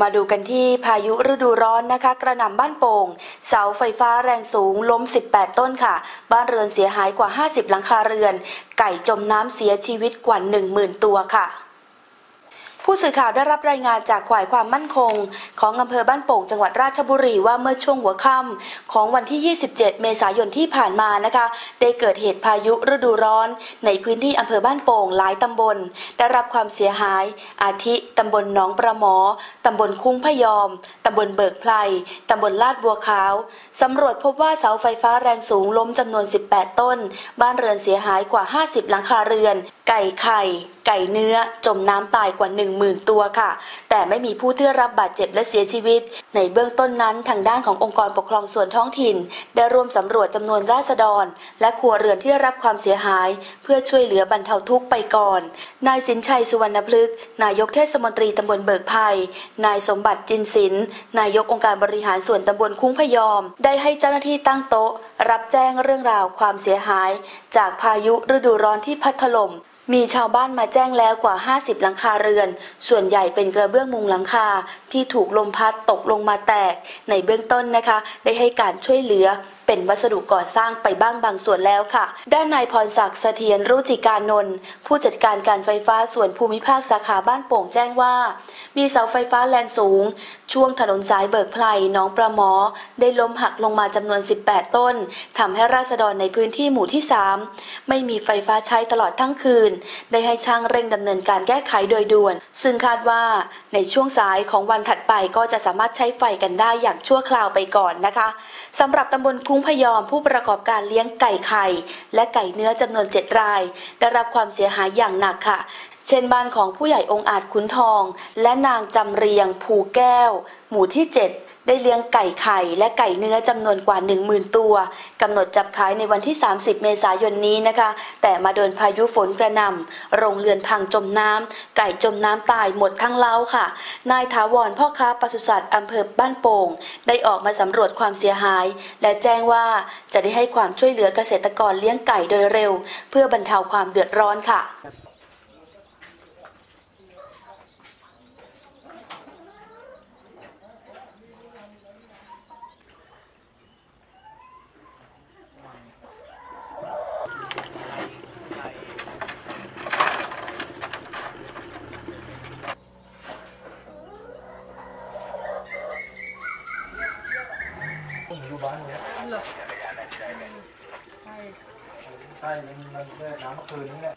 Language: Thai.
มาดูกันที่พายุฤดูร้อนนะคะ กระหน่ำบ้านโป่ง เสาไฟฟ้าแรงสูงล้ม 18 ต้นค่ะ บ้านเรือนเสียหายกว่า 50 หลังคาเรือน ไก่จมน้ำเสียชีวิตกว่า 10,000 ตัวค่ะ ผู้สื่อข่าวได้รับรายงานจากข่ายความมั่นคง ของอำเภอบ้านโป่งจังหวัดราชบุรีว่าเมื่อช่วงหัวค่ำของวันที่ 27 เมษายนที่ผ่านมานะคะ ได้เกิดเหตุพายุฤดูร้อน ในพื้นที่อำเภอบ้านโป่งหลายตำบล ได้รับความเสียหาย อาทิตำบลหนองประหมอตำบลคุ้งพยอมตำบลเบิกไพรตำบลลาดบัวขาวสำรวจพบว่าเสาไฟฟ้าแรงสูงล้มจำนวน 18 ต้น บ้านเรือนเสียหายกว่า 50 หลังคาเรือน ไก่ไข่ ไก่เนื้อจมน้ำตายกว่า 10,000 ตัวค่ะ แต่ไม่มีผู้ที่รับบาดเจ็บและเสียชีวิต ในเบื้องต้นนั้นทางด้านขององค์กรปกครองส่วนท้องถิ่น ได้ร่วมสำรวจจำนวนราษฎร และครัวเรือนที่ได้รับความเสียหาย เพื่อช่วยเหลือบรรเทาทุกข์ไปก่อน นายสินชัยสุวรรณพฤกษ์นายกเทศมนตรีตำบลเบิกไผ่นายสมบัติจินศิลป์นายกองค์การบริหารส่วนตำบลคุ้งพยอม ได้ให้เจ้าหน้าที่ตั้งโต๊ะ รับแจ้งเรื่องราวความเสียหาย จากพายุฤดูร้อนที่พัดถล่ม มีชาวบ้านมาแจ้งแล้วกว่า 50 หลังคาเรือน ส่วนใหญ่เป็นกระเบื้องมุงหลังคาที่ถูกลมพัดตกลงมาแตก ในเบื้องต้นนะคะ ได้ให้การช่วยเหลือ เป็นวัสดุก่อสร้างไปบ้างบางส่วนแล้วค่ะ ด้านนายพรศักดิ์เสถียรรุจิการนนท์ผู้จัดการการไฟฟ้าส่วนภูมิภาคสาขาบ้านโป่งแจ้งว่า มีเสาไฟฟ้าแรงสูง ช่วงถนนสายเบิกไพรหนองประหมอ ได้ล้มหักลงมาจำนวน 18 ต้นทำให้ราษฎรในพื้นที่หมู่ที่ 3 ไม่มีไฟฟ้าใช้ตลอดทั้งคืน ได้ให้ช่างเร่งดำเนินการแก้ไขโดยด่วน ซึ่งคาดว่าในช่วงสายของวันถัดไปก็จะสามารถใช้ไฟกันได้อย่างชั่วคราวไปก่อนนะคะสำหรับตำบลคุ้งพยอมผู้ประกอบการเลี้ยงไก่ไข่ และไก่เนื้อจำนวน 7 ราย ได้รับความเสียหายอย่างหนักค่ะ เช่นบ้านของผู้ใหญ่องค์อาจขุนทอง และนางจำเรียงภูแก้ว หมู่ที่ 7 ได้เลี้ยงไก่ไข่และไก่เนื้อจำนวนกว่า 10,000 ตัวกำหนดจับขายในวันที่ 30 เมษายนนี้นะคะ แต่มาโดนพายุฝนกระหน่ำโรงเรือนพังจมน้ำไก่จมน้ำตายหมดทั้งเล้าค่ะ นายถาวรพ่อค้าปศุสัตว์อำเภอบ้านโป่ง ได้ออกมาสำรวจความเสียหาย และแจ้งว่าจะได้ให้ความช่วยเหลือเกษตรกรเลี้ยงไก่โดยเร็ว เพื่อบรรเทาความเดือดร้อนค่ะ ผมอยู่บ้านเนี้ยใช่ใช่มันมันแค่น้ำเมื่อคืนนี่แหล